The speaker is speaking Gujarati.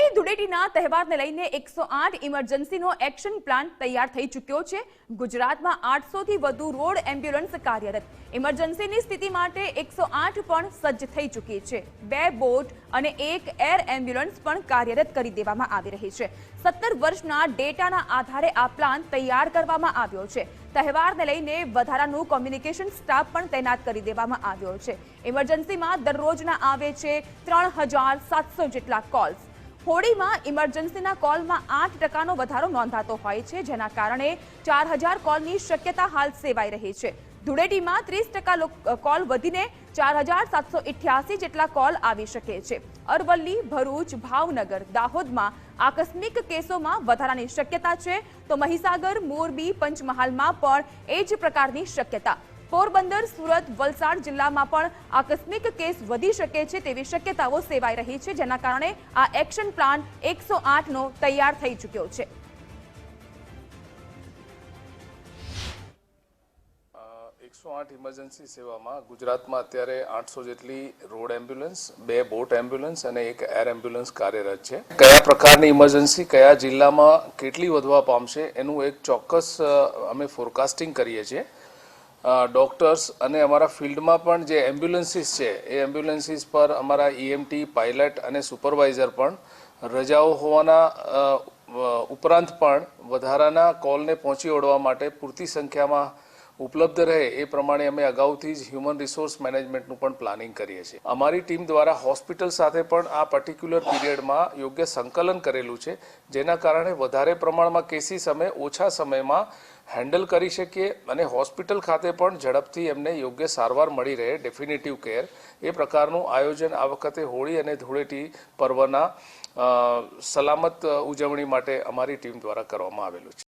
હોળી ધૂળેટીના તહેવારને લઈને એકસો આઠ ઇમરજન્સીનો એક્શન પ્લાન તૈયાર થઈ ચૂક્યો છે. ગુજરાતમાં આઠસોથી વધુ રોડ એમ્બ્યુલન્સ કાર્યરત. ઇમરજન્સીની સ્થિતિ માટે એકસો આઠ પણ સજ્જ થઈ ચૂકી છે. બે બોટ અને એક એર એમ્બ્યુલન્સ પણ કાર્યરત કરી દેવામાં આવી રહી છે. સત્તર વર્ષના ડેટાના આધારે આ પ્લાન તૈયાર કરવામાં આવ્યો છે. તહેવારને લઈને વધારાનું કોમ્યુનિકેશન સ્ટાફ પણ તૈનાત કરી દેવામાં આવ્યો છે. ઇમરજન્સીમાં દરરોજના આવે છે ત્રણ જેટલા કોલ્સ હોળીમાં ઇમરજન્સીના કોલમાં આઠ ટકાનો વધારો નોંધાતો હોય છે, જેના કારણે ચાર હજાર કોલની શક્યતા હાલ સેવાઈ રહી છે. ધૂળેટીમાં ત્રીસ ટકા કોલ વધીને ચાર હજાર સાતસો ઇઠ્યાસી જેટલા કોલ આવી શકે છે. અરવલ્લી, ભરૂચ, ભાવનગર, દાહોદમાં આકસ્મિક કેસોમાં વધારાની શક્યતા છે. તો મહીસાગર, મોરબી, પંચમહાલમાં પણ એ જ પ્રકારની શક્યતા. પોરબંદર, સુરત, વલસાડ જિલ્લામાં પણ આકસ્મિક કેસ વધી શકે છે તેવી શક્યતાઓ સેવાઈ રહી છે, જેના કારણે આ એક્શન પ્લાન એકસો આઠનો તૈયાર થઈ ચૂક્યો છે. એકસો આઠ ઇમરજન્સી સેવામાં ગુજરાતમાં અત્યારે આઠસો જેટલી રોડ એમ્બ્યુલન્સ, બે બોટ એમ્બ્યુલન્સ અને એક એર એમ્બ્યુલન્સ કાર્યરત છે. કયા પ્રકારની ઇમરજન્સી, કયા જિલ્લામાં કેટલી વધવા પામશે, એનું એક ચોક્કસ અમે ફોરકાસ્ટિંગ કરીએ છીએ. ડોક્ટર્સ અને અમારા ફિલ્ડમાં પણ જે એમ્બ્યુલન્સીસ છે, એ એમ્બ્યુલન્સીસ પર અમારા ઈએમટી પાયલટ અને સુપરવાઇઝર પણ રજાઓ હોવાના ઉપરાંત પણ વધારાના કોલને પહોંચી વળવા માટે પૂરતી સંખ્યામાં ઉપલબ્ધ રહે એ પ્રમાણે અમે અગાઉથી જ હ્યુમન રિસોર્સ મેનેજમેન્ટનું પણ પ્લાનિંગ કરીએ છીએ. અમારી ટીમ દ્વારા હોસ્પિટલ સાથે પણ આ પર્ટિક્યુલર પીરિયડમાં યોગ્ય સંકલન કરેલું છે, જેના કારણે વધારે પ્રમાણમાં કેસીસ અમે ઓછા સમયમાં હેન્ડલ કરી શકીએ અને હોસ્પિટલ ખાતે પણ ઝડપથી એમને યોગ્ય સારવાર મળી રહે ડેફિનેટિવ કેર એ પ્રકારનું આયોજન આ વખતે હોળી અને ધૂળેટી પર્વના સલામત ઉજવણી માટે અમારી ટીમ દ્વારા કરવામાં આવેલું છે.